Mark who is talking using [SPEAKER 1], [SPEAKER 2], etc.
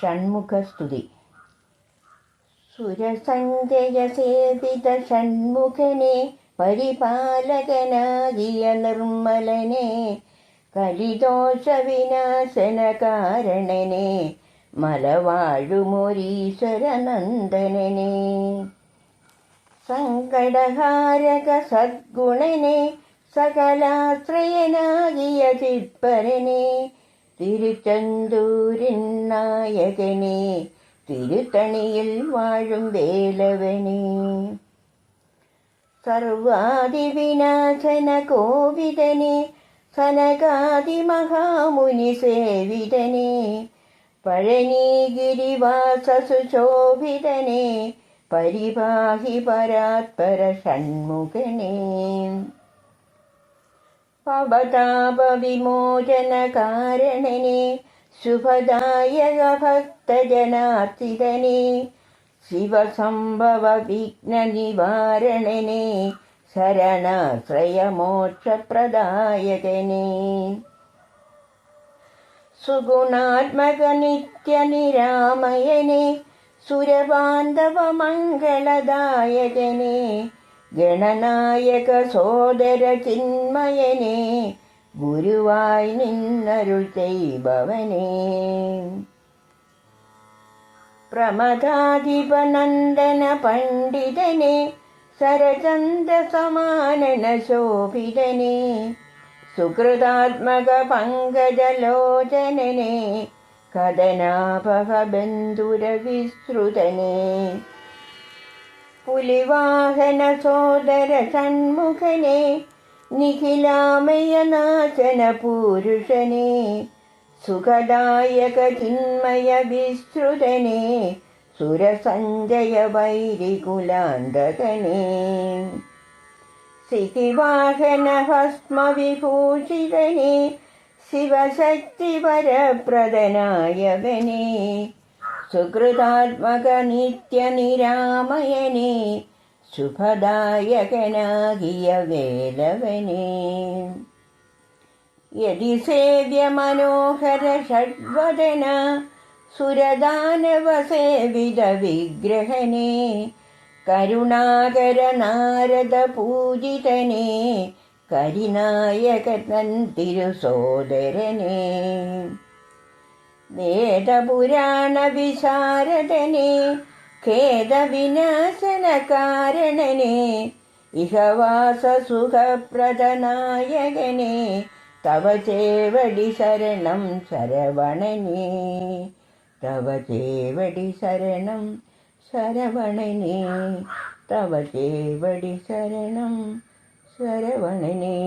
[SPEAKER 1] ഷൺമുഖസ്തുതി സുരസഞ്ജയ സേവിത ഷൺമുഖനെ പരിപാലകനാകിയ നിർമ്മലനെ കലിദോഷ വിനാശന കാരണനെ മലവാഴുമൊരീശ്വരനന്ദനനെ സങ്കടഹാരക സദ്ഗുണനെ സകലാശ്രയനാകിയ ചിപ്പരനെ തിരുച്ചന്തൂരിൻ നായകനെ തിരുത്തണിയിൽ വാഴും വേലവനെ. സർവാദിവിനാശന കോവിതനെ സനകാദി മഹാമുനി സേവിതനെ. പഴനീഗിരിവാസ സുശോഭിതനെ പരിപാഹി പരാത്പര ഷൺമുഖനെ. പവതാപവിമോചനകാരണനെ ശുഭദായക ഭക്തജനാർത്തിതനെ ശിവസംഭവ വിഘ്നനിവാരണനെ ശരണാശ്രയമോക്ഷപ്രദായകനെ. സുഗുണാത്മക നിത്യനിരാമയനെ സുരബാന്ധവ മംഗളദായകനെ ഗണനായക സോദര ചിന്മയനെ ഗുരുവായി നിന്നരുൾ ചെയ്ഭവനെ പ്രമദാധിപനന്ദന പണ്ഡിതനെ സരചന്ദ സമാനന ശോഭിതനെ സുഹൃതാത്മക പങ്കജലോചനനെ കഥനാപഹ ബന്ധുര വിസ്തൃതനെ പുലിവാഹന സോദര ഷൺമുഖനെ നിഖിലാമയനാശന പൂരുഷനെ സുഖദായക ചിന്മയ വിസ്തൃതനെ സുരസഞ്ജയ വൈരികുലാന്തകനെ സ്ഥിതിവാഹന ഹസ്മവിഭൂഷിതനെ ശിവശക്തി വരപ്രദനായകനെ സുഹൃതാത്മക നിത്യനിരാമയനെ ശുഭദായകനാകിയ വേലവനെ. യതി സേവ്യ മനോഹര ഷഡ്വദന സുരദാനവ സേവിത വിഗ്രഹനെ കരുണാകര നാരദ പൂജിതനെ കരിനായകൻ തിരുസോദരനെ. വേദപുരാണ വിശാരദനെ ഖേദവിനാശന കാരണനെ ഇഹവാസ സുഖപ്രദനായകനെ തവ ചേവടി ശരണം ശരവണനേ തവ ചേവടി ശരണം ശരവണനേ തവ ചേവടി ശരണം ശരവണനെ.